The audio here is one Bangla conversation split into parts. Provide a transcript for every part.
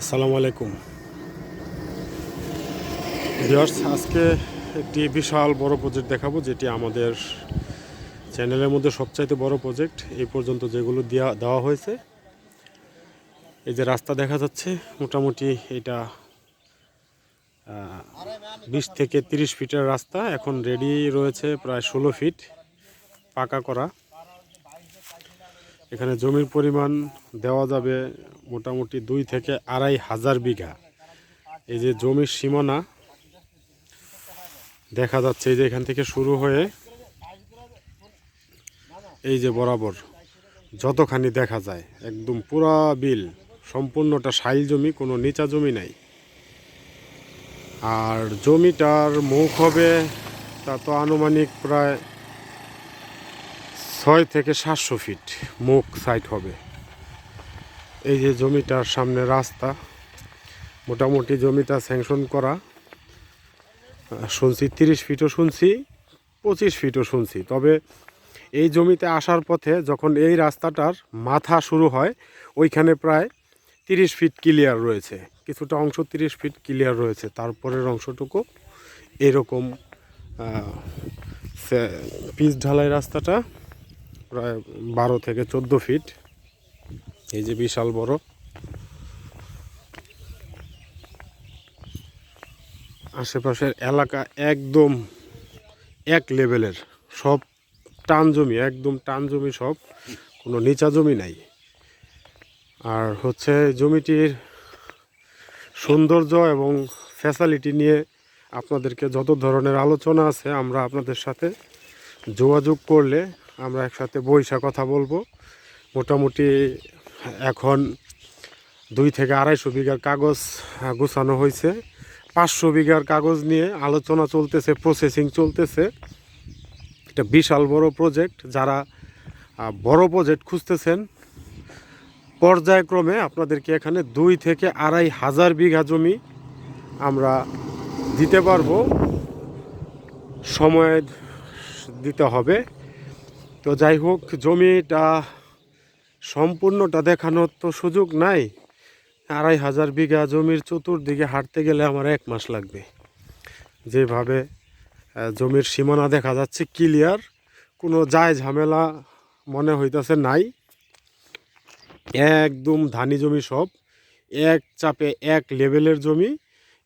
আসসালামু আলাইকুম। ভিউয়ার্স, আজকে একটি বিশাল বড় প্রজেক্ট দেখাবো, যেটি আমাদের চ্যানেলের মধ্যে সবচাইতে বড় প্রজেক্ট এই পর্যন্ত যেগুলো দেওয়া দেওয়া হয়েছে, এই যে রাস্তা দেখা যাচ্ছে, মোটামুটি এটা বিশ থেকে তিরিশ ফিটের রাস্তা। এখন রেডি রয়েছে প্রায় ষোলো ফিট, পাকা করা। এখানে জমির পরিমাণ দেওয়া যাবে মোটামুটি দুই থেকে আড়াই হাজার বিঘা। এই যে জমির সীমানা দেখা যাচ্ছে এই যে এখান থেকে শুরু হয়ে এই যে বরাবর যতখানি দেখা যায়, একদম পুরা বিল, সম্পূর্ণটা সাইল জমি, কোনো নিচা জমি নাই। আর জমিটার মুখ হবে তা তো আনুমানিক প্রায় ছয় থেকে সাতশো ফিট মুখ সাইড হবে। এই যে জমিটার সামনে রাস্তা, মোটামুটি জমিটা স্যাংশন করা শুনছি তিরিশ ফিটও শুনছি, পঁচিশ ফিটও শুনছি। তবে এই জমিতে আসার পথে যখন এই রাস্তাটার মাথা শুরু হয়, ওইখানে প্রায় তিরিশ ফিট ক্লিয়ার রয়েছে। কিছুটা অংশ তিরিশ ফিট ক্লিয়ার রয়েছে। তারপরের অংশটুকু এরকম পিচ ঢালাই রাস্তাটা প্রায় বারো থেকে চোদ্দ ফিট। এই যে বিশাল বড়। আশেপাশের এলাকা একদম এক লেভেলের। সব টান জমি, একদম টান জমি সব। কোনো নিচা জমি নাই। আর হচ্ছে জমিটির সৌন্দর্য এবং ফ্যাসিলিটি নিয়ে আপনাদেরকে যত ধরনের আলোচনা আছে, আমরা আপনাদের সাথে যোগাযোগ করলে আমরা একসাথে বৈশা কথা বলব। মোটামুটি এখন দুই থেকে আড়াইশো বিঘার কাগজ গুছানো হয়েছে। পাঁচশো বিঘার কাগজ নিয়ে আলোচনা চলতেছে প্রসেসিং চলতেছে। এটা বিশাল বড় প্রজেক্ট যারা বড় প্রজেক্ট খুঁজতেছেন, পর্যায়ক্রমে আপনাদেরকে এখানে দুই থেকে আড়াই হাজার বিঘা জমি আমরা দিতে পারব। সময় দিতে হবে। তো যাই হোক, জমিটা সম্পূর্ণটা দেখানোর তো সুযোগ নাই। আড়াই হাজার বিঘা জমির চতুর্দিকে হাঁটতে গেলে আমার এক মাস লাগবে। যেভাবে জমির সীমানা দেখা যাচ্ছে ক্লিয়ার কোনো যায় ঝামেলা মনে হইতেছে নাই। একদম ধানি জমি সব, এক চাপে এক লেভেলের জমি।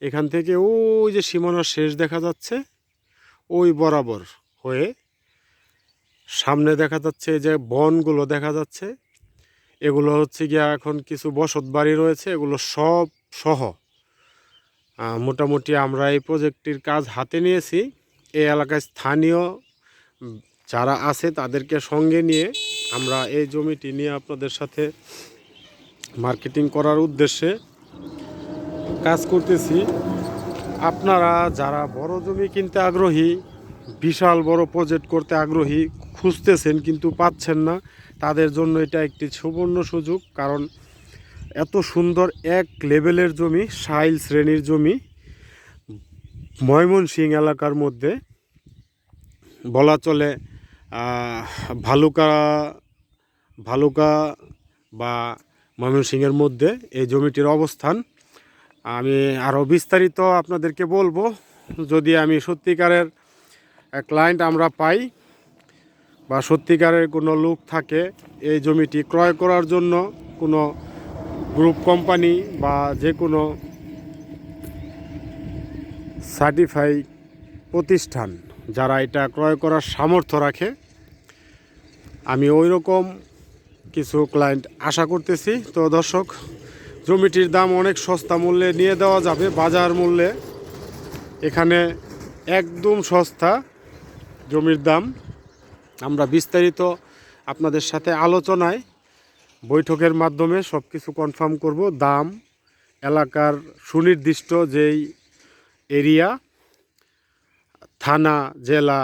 এখান থেকে ওই যে সীমানার শেষ দেখা যাচ্ছে, ওই বরাবর হয়ে সামনে দেখা যাচ্ছে যে বনগুলো দেখা যাচ্ছে। এগুলো হচ্ছে গিয়া এখন কিছু বসত বাড়ি রয়েছে, এগুলো সব সহ মোটামুটি আমরা এই প্রজেক্টটির কাজ হাতে নিয়েছি। এই এলাকায় স্থানীয় যারা আছে তাদেরকে সঙ্গে নিয়ে আমরা এই জমিটি নিয়ে আপনাদের সাথে মার্কেটিং করার উদ্দেশ্যে কাজ করতেছি। আপনারা যারা বড় জমি কিনতে আগ্রহী, বিশাল বড় প্রজেক্ট করতে আগ্রহী খুঁজতেছেন কিন্তু পাচ্ছেন না। তাদের জন্য এটা একটি সুবর্ণ সুযোগ কারণ এত সুন্দর এক লেভেলের জমি সাইল শ্রেণির জমি ময়মনসিং এলাকার মধ্যে। বলা চলে ভালুকা ভালুকা বা ময়মনসিংহের মধ্যে এই জমিটির অবস্থান। আমি আরও বিস্তারিত আপনাদেরকে বলব। যদি আমি সত্যিকারের ক্লায়েন্ট আমরা পাই বা সত্যিকারের কোনো লোক থাকে এই জমিটি ক্রয় করার জন্য কোনো গ্রুপ কোম্পানি বা যে কোনো সার্টিফাই প্রতিষ্ঠান যারা এটা ক্রয় করার সামর্থ্য রাখে, আমি ওই রকম কিছু ক্লায়েন্ট আশা করতেছি। তো দর্শক, জমিটির দাম অনেক সস্তা মূল্যে নিয়ে দেওয়া যাবে, বাজার মূল্যে। এখানে একদম সস্তা জমির দাম। আমরা বিস্তারিত আপনাদের সাথে আলোচনায় বৈঠকের মাধ্যমে সব কিছু কনফার্ম করব। দাম, এলাকার সুনির্দিষ্ট যেই এরিয়া, থানা, জেলা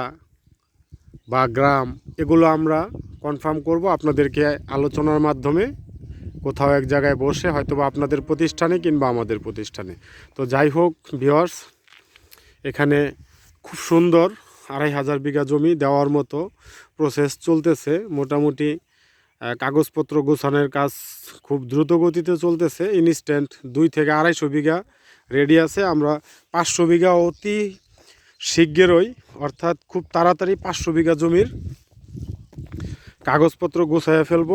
বা গ্রাম, এগুলো আমরা কনফার্ম করব। আপনাদেরকে আলোচনার মাধ্যমে কোথাও এক জায়গায় বসে হয়তো বা আপনাদের প্রতিষ্ঠানে কিংবা আমাদের প্রতিষ্ঠানে। তো যাই হোক ভিওয়ার্স এখানে খুব সুন্দর আড়াই হাজার বিঘা জমি দেওয়ার মতো প্রসেস চলতেছে। মোটামুটি কাগজপত্র গোছানোর কাজ খুব দ্রুত গতিতে চলতেছে। ইনস্ট্যান্ট দুই থেকে আড়াইশো বিঘা রেডি আছে। আমরা পাঁচশো বিঘা অতি শীঘ্রই, অর্থাৎ খুব তাড়াতাড়ি পাঁচশো বিঘা জমির কাগজপত্র গোছায় ফেলব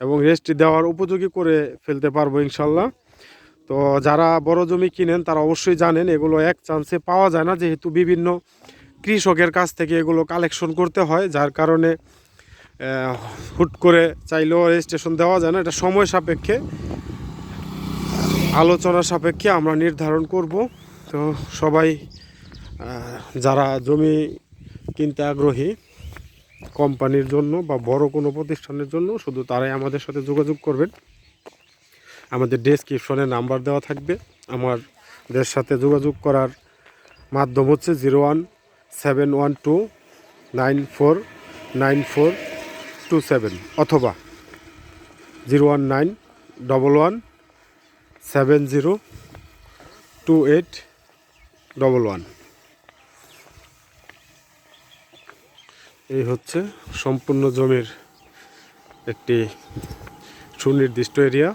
এবং রেস্ট্রি দেওয়ার উপযোগী করে ফেলতে পারব ইনশাল্লাহ তো যারা বড় জমি কিনেন তারা অবশ্যই জানেন, এগুলো এক চান্সে পাওয়া যায় না। যেহেতু বিভিন্ন কৃষকের কাছ থেকে এগুলো কালেকশন করতে হয়, যার কারণে হুট করে চাইলেও রেজিস্ট্রেশন দেওয়া যায় না। এটা সময় সাপেক্ষে, আলোচনা সাপেক্ষে আমরা নির্ধারণ করব। তো সবাই যারা জমি কিনতে আগ্রহী, কোম্পানির জন্য বা বড় কোনো প্রতিষ্ঠানের জন্য, শুধু তারাই আমাদের সাথে যোগাযোগ করবেন। আমাদের ডেসক্রিপশনে নাম্বার দেওয়া থাকবে। আমাদের সাথে যোগাযোগ করার মাধ্যম হচ্ছে zero one seven one two nine four nine four two seven অথবা zero one nine double one seven zero two eight double one এই হচ্ছে সম্পূর্ণ জমির একটি সুনির্দিষ্ট এরিয়া।